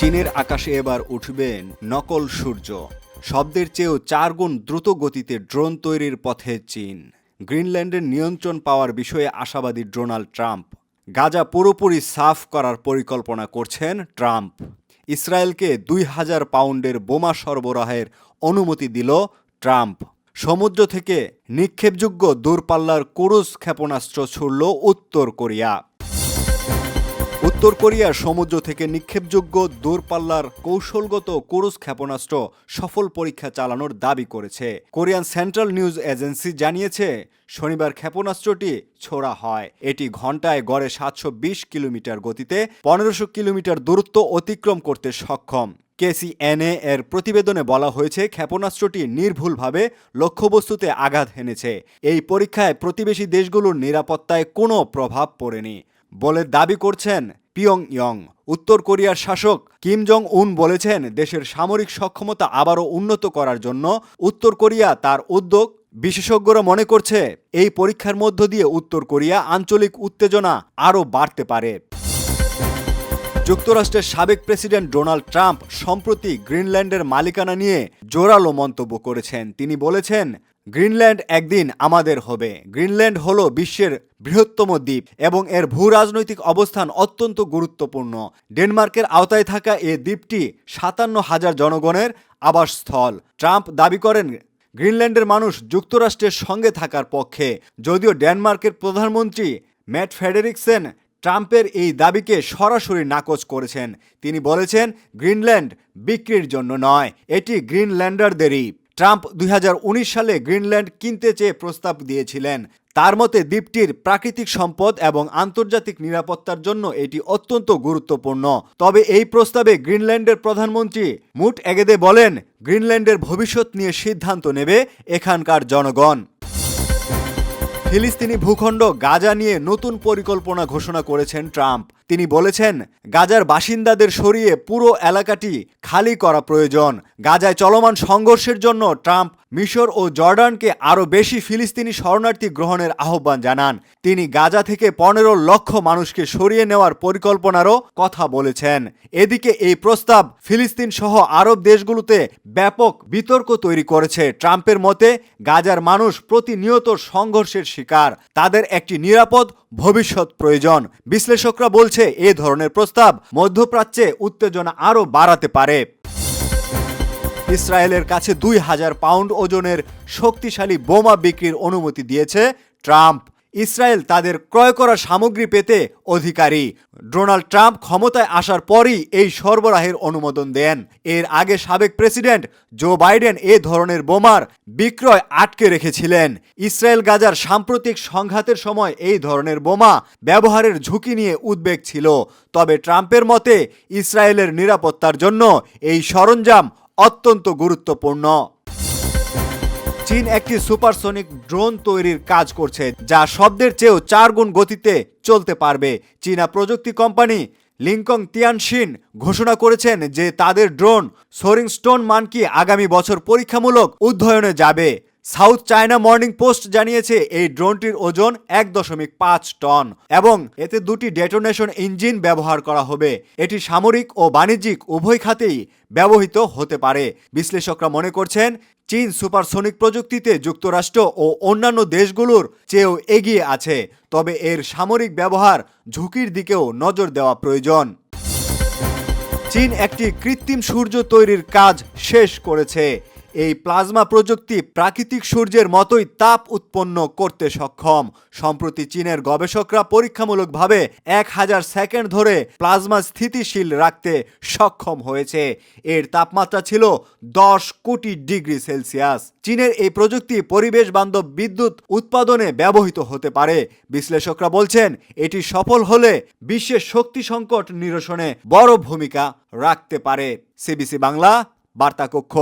চীনের আকাশে এবার উঠবেন নকল সূর্য। শব্দের চেয়েও চার গুণ দ্রুত গতিতে ড্রোন তৈরির পথে চীন। গ্রিনল্যান্ডের নিয়ন্ত্রণ পাওয়ার বিষয়ে আশাবাদী ডোনাল্ড ট্রাম্প। গাজা পুরোপুরি সাফ করার পরিকল্পনা করছেন ট্রাম্প। ইসরায়েলকে দুই হাজার পাউন্ডের বোমা সরবরাহের অনুমতি দিল ট্রাম্প। সমুদ্র থেকে নিক্ষেপযোগ্য দূরপাল্লার ক্রুজ ক্ষেপণাস্ত্র ছুড়ল উত্তর কোরিয়া। উত্তর কোরিয়ার সমুদ্র থেকে নিক্ষেপযোগ্য দূরপাল্লার কৌশলগত ক্রুজ ক্ষেপণাস্ত্র সফল পরীক্ষা চালানোর দাবি করেছে। কোরিয়ান সেন্ট্রাল নিউজ এজেন্সি জানিয়েছে, শনিবার ক্ষেপণাস্ত্রটি ছোড়া হয়। এটি ঘন্টায় গড়ে সাতশো বিশ কিলোমিটার গতিতে পনেরোশো কিলোমিটার দূরত্ব অতিক্রম করতে সক্ষম। কেসিএনএ এর প্রতিবেদনে বলা হয়েছে, ক্ষেপণাস্ত্রটি নির্ভুলভাবে লক্ষ্যবস্তুতে আঘাত হেনেছে। এই পরীক্ষায় প্রতিবেশী দেশগুলোর নিরাপত্তায় কোনো প্রভাব পড়েনি বলে দাবি করছেন পিয়ং ইয়ং উত্তর কোরিয়ার শাসক কিম জং উন বলেছেন দেশের সামরিক সক্ষমতা আবারও উন্নত করার জন্য উত্তর কোরিয়া তার উদ্যোগ বিশেষজ্ঞরা মনে করছে এই পরীক্ষার মধ্য দিয়ে উত্তর কোরিয়া আঞ্চলিক উত্তেজনা আরও বাড়তে পারে। যুক্তরাষ্ট্রের সাবেক প্রেসিডেন্ট ডোনাল্ড ট্রাম্প সম্প্রতি গ্রিনল্যান্ডের মালিকানা নিয়ে জোরালো মন্তব্য করেছেন। তিনি বলেছেন গ্রিনল্যান্ড একদিন আমাদের হবে। গ্রিনল্যান্ড হল বিশ্বের বৃহত্তম দ্বীপ এবং এর ভূ রাজনৈতিক অবস্থান অত্যন্ত গুরুত্বপূর্ণ। ডেনমার্কের আওতায় থাকা এ দ্বীপটি সাতান্ন হাজার জনগণের আবাসস্থল। ট্রাম্প দাবি করেন, গ্রিনল্যান্ডের মানুষ যুক্তরাষ্ট্রের সঙ্গে থাকার পক্ষে। যদিও ডেনমার্কের প্রধানমন্ত্রী ম্যাট ফেডেরিকসেন ট্রাম্পের এই দাবিকে সরাসরি নাকচ করেছেন। তিনি বলেছেন, গ্রিনল্যান্ড বিক্রির জন্য নয়, এটি গ্রিনল্যান্ডারদেরই। ট্রাম্প দুই হাজার উনিশ সালে গ্রিনল্যান্ড কিনতে চেয়ে প্রস্তাব দিয়েছিলেন। তার মতে, দ্বীপটির প্রাকৃতিক সম্পদ এবং আন্তর্জাতিক নিরাপত্তার জন্য এটি অত্যন্ত গুরুত্বপূর্ণ। তবে এই প্রস্তাবে গ্রিনল্যান্ডের প্রধানমন্ত্রী মুট এগেদে বলেন, গ্রিনল্যান্ডের ভবিষ্যৎ নিয়ে সিদ্ধান্ত নেবে এখানকার জনগণ। ফিলিস্তিনি ভূখণ্ড গাজা নিয়ে নতুন পরিকল্পনা ঘোষণা করেছেন ট্রাম্প। তিনি বলেছেন, গাজার বাসিন্দাদের সরিয়ে পুরো এলাকাটি খালি করা প্রয়োজন। গাজায় চলমান সংঘর্ষের জন্য ট্রাম্প, মিশর ও জর্ডানকে আরও বেশি ফিলিস্তিনি শরণার্থী গ্রহণের আহ্বান জানান। তিনি গাজা থেকে পনেরো লক্ষ মানুষকে সরিয়ে নেওয়ার পরিকল্পনারও কথা বলেছেন। এদিকে এই প্রস্তাব ফিলিস্তিন সহ আরব দেশগুলোতে ব্যাপক বিতর্ক তৈরি করেছে। ট্রাম্পের মতে, গাজার মানুষ প্রতিনিয়ত সংঘর্ষের শিকার। তাদের একটি নিরাপদ ভবিষ্যৎ প্রয়োজন। বিশ্লেষকরা বলছে এ ধরনের প্রস্তাব। মধ্যপ্রাচ্যে উত্তেজনা আরও বাড়াতে পারে। ইসরায়েলের কাছে দুই হাজার পাউন্ড ওজনের শক্তিশালী বোমা বিক্রির অনুমতি দিয়েছে ট্রাম্প। ইসরায়েল তাদের ক্রয় করা সামগ্রী পেতে অধিকারী। ডোনাল্ড ট্রাম্প ক্ষমতায় আসার পরই এই সরবরাহের অনুমোদন দেন। এর আগে সাবেক প্রেসিডেন্ট জো বাইডেন এ ধরনের বোমার বিক্রয় আটকে রেখেছিলেন। ইসরায়েল গাজার সাম্প্রতিক সংঘাতের সময় এই ধরনের বোমা ব্যবহারের ঝুঁকি নিয়ে উদ্বেগ ছিল। তবে ট্রাম্পের মতে, ইসরায়েলের নিরাপত্তার জন্য এই সরঞ্জাম অত্যন্ত গুরুত্বপূর্ণ। চীন একটি সুপারসনিক ড্রোন তৈরির কাজ করছে, যা শব্দের চেয়েও চার গুণ গতিতে চলতে পারবে। চীনা প্রযুক্তি কোম্পানি লিঙ্কং তিয়ানশিন ঘোষণা করেছেন যে তাদের ড্রোন সোরিং স্টোন মানকি আগামী বছর পরীক্ষামূলক উদ্যয়নে যাবে। সাউথ চায়না মর্নিং পোস্ট জানিয়েছে এই ড্রোনটির ওজন এক দশমিক পাঁচ টন এবং এতে দুটি ডেটোনেশন ইঞ্জিন ব্যবহার করা হবে। এটি সামরিক ও বাণিজ্যিক উভয় খাতেই ব্যবহৃত হতে পারে। বিশ্লেষকরা মনে করছেন, চীন সুপারসনিক প্রযুক্তিতে যুক্তরাষ্ট্র ও অন্যান্য দেশগুলোর চেয়েও এগিয়ে আছে, তবে এর সামরিক ব্যবহার ঝুঁকির দিকেও নজর দেওয়া প্রয়োজন। চীন একটি কৃত্রিম সূর্য তৈরির কাজ শেষ করেছে। এই প্লাজমা প্রযুক্তি প্রাকৃতিক সূর্যের মতোই তাপ উৎপন্ন করতে সক্ষম। সম্প্রতি চীনের গবেষকরা পরীক্ষামূলকভাবে এক হাজার সেকেন্ড ধরে প্লাজমা স্থিতিশীল রাখতে সক্ষম হয়েছে। এর তাপমাত্রা ছিল দশ কোটি ডিগ্রি সেলসিয়াস। চীনের এই প্রযুক্তি পরিবেশ বান্ধব বিদ্যুৎ উৎপাদনে ব্যবহৃত হতে পারে। বিশ্লেষকরা বলছেন, এটি সফল হলে বিশ্বের শক্তি সংকট নিরসনে বড় ভূমিকা রাখতে পারে। সিবিসি বাংলা বার্তা কক্ষ